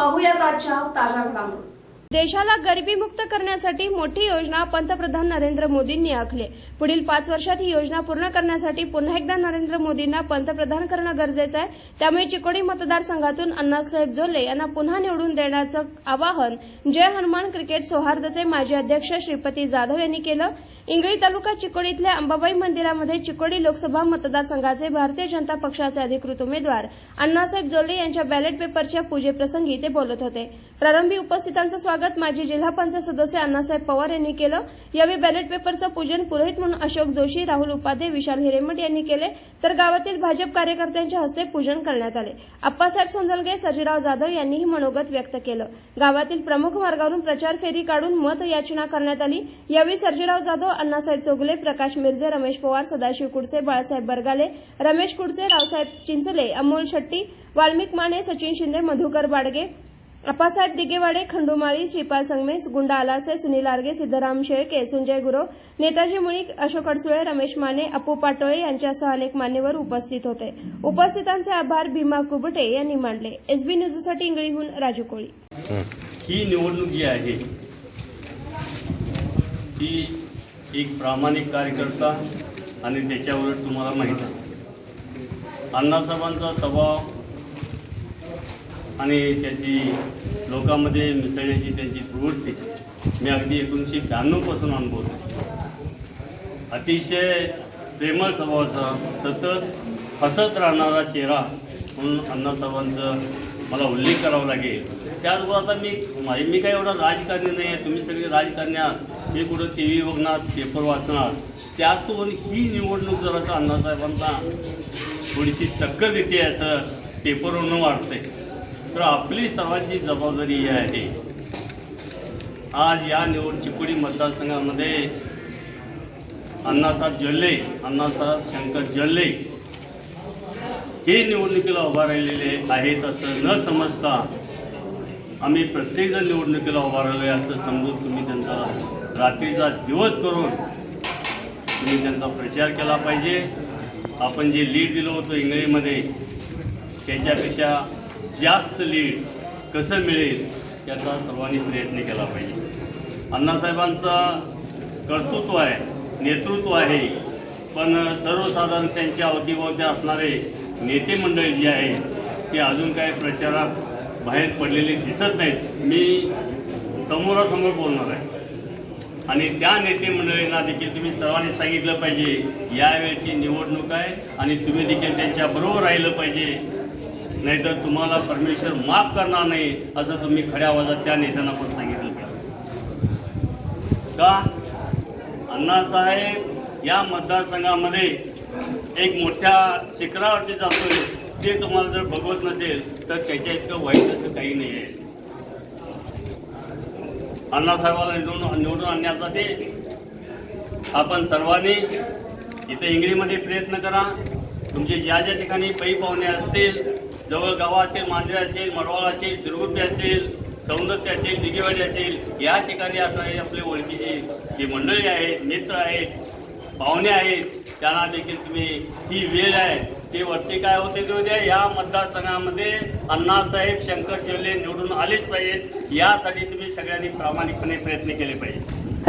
पाहूयात आजच्या ताज्या घडामोडी. देशाला गरिबीमुक्त करण्यासाठी मोठी योजना पंतप्रधान नरेंद्र मोदींनी आखली. पुढील पाच वर्षात ही योजना पूर्ण करण्यासाठी पुन्हा एकदा नरेंद्र मोदींना पंतप्रधान करणं गरजेचं आहे. त्यामुळे चिकोडी मतदारसंघातून अण्णासाहेब जोले यांना पुन्हा निवडून देण्याचं आवाहन जय हनुमान क्रिकेट सौहार्दचे माजी अध्यक्ष श्रीपती जाधव यांनी केलं. इंगळी तालुका चिकोडी इथल्या अंबाबाई मंदिरामध्ये चिकोडी लोकसभा मतदारसंघाचे भारतीय जनता पक्षाचे अधिकृत उमेदवार अण्णासाहेब जोले यांच्या बॅलेट पेपरच्या पूजेप्रसंगी ते बोलत होते. प्रारंभी उपस्थितांचं स्वागत माजी जिल्हा पंचायत सदस्य अण्णासाहेब पवार यांनी केलं. यावेळी बॅलेट पेपरचं पूजन पुरोहित म्हणून अशोक जोशी राहुल उपाध्ये विशाल हिरेमठ यांनी केले. तर गावातील भाजप कार्यकर्त्यांच्या हस्ते पूजन करण्यात आले. अप्पासाहेब सोंदलगे सर्जीराव जाधव यांनीही मनोगत व्यक्त केलं. गावातील प्रमुख मार्गावरून प्रचार फेरी काढून मत याचना करण्यात आली. यावेळी सर्जीराव जाधव अण्णासाहेब चोगले प्रकाश मिरजे रमेश पवार सदाशिव कुडसे बाळासाहेब बरगाले रमेश कुडसे रावसाहेब चिंचले अमोल शेट्टी वाल्मिक माने सचिन शिंदे मधुकर बाडगे अप्पासाहेब दिगेवाडे खंडुमाळी श्रीपाल संगमेस गुंडा आलासे सुनील आर्गे सिद्धराम शेळके संजय गुरव नेताजी मुळीक अशोक अडसुळे रमेश माने अपू पाटोळे यांच्यासह अनेक मान्यवर उपस्थित होते. उपस्थितांचे आभार भीमा कुबटे यांनी मांडले एसबी न्यूजसाठी इंगळीहून राजू कोळी. ही निवडणूक जी आहे ती एक प्रामाणिक कार्यकर्ता आणि त्याच्यावर तुम्हाला माहिती अण्णासाहेबांचा स्वभाव आणि त्याची लोकांमध्ये मिसळण्याची त्यांची प्रवृत्ती. मी अगदी एकोणीसशे ब्याण्णवपासून अनुभवतो अतिशय प्रेमळ स्वभावाचा सतत हसत राहणारा चेहरा म्हणून अण्णासाहेबांचं मला उल्लेख करावा लागेल. त्याचबरोबर आता मी मा- मी काही एवढा राजकारणी नाही आहे तुम्ही सगळे राजकारणी आहात. मी कुठं टी व्ही बघणार पेपर वाचणार. त्यातून ही निवडणूक जरासं अण्णासाहेबांना थोडीशी टक्कर देते असं पेपरवरून वाटतंय तर आपली सर्वांची जबाबदारी ही आहे. आज या निवड चिकोडी मतदारसंघामध्ये अण्णासाहेब जल्ले अण्णासाहेब शंकर जल्ले हे निवडणुकीला उभा राहिलेले आहेत असं न समजता आम्ही प्रत्येकजण निवडणुकीला उभा राहिलो आहे असं समजून तुम्ही त्यांचा रात्रीचा दिवस करून तुम्ही त्यांचा प्रचार केला पाहिजे. आपण जे लीड दिलं होतं इंगळीमध्ये त्याच्यापेक्षा जास्त लीड कसं मिळेल याचा सर्वांनी प्रयत्न केला पाहिजे. अण्णासाहेबांचा कर्तृत्व आहे नेतृत्व आहे पण सर्वसाधारण त्यांच्या अवतीभोवती असणारे नेते मंडळी जी आहे ते अजून काही प्रचारात बाहेर पडलेले दिसत नाहीत. मी समोरासमोर बोलणार आहे. आणि त्या नेते मंडळींना देखील तुम्ही सर्वांनी सांगितलं पाहिजे यावेळची निवडणूक आहे आणि तुम्ही देखील त्यांच्याबरोबर राहिलं पाहिजे. नाहीतर तुम्हाला परमेश्वर माफ करणार नाही असं तुम्ही खड्या आवाजात त्या नेत्यांना पण सांगितलं. का? अण्णासाहेब या मतदारसंघामध्ये एक मोठ्या शिखरावरती जातोय. ते तुम्हाला जर बघवत नसेल तर त्याच्या इतकं वाईट असं काही नाही आहे. अण्णासाहेबाला निवडून निवडून आणण्यासाठी आपण सर्वांनी इथे इंगळीमध्ये प्रयत्न करा. तुमचे ज्या ज्या ठिकाणी पै पाहुणे असतील जवळ गावा असेल मांजरे असेल मडवाळ असेल सिरगुप्पे असेल सौंदत्य असेल दिगेवाडी असेल या ठिकाणी असणारे आपले ओळखीचे जे मंडळी आहेत मित्र आहेत पाहुणे आहेत त्यांना देखील तुम्ही ही वेळ आहे. ते वरती काय होते ते उद्या या मतदारसंघामध्ये अण्णासाहेब शंकर जेवले निवडून आलेच पाहिजेत. यासाठी तुम्ही सगळ्यांनी प्रामाणिकपणे प्रयत्न केले पाहिजे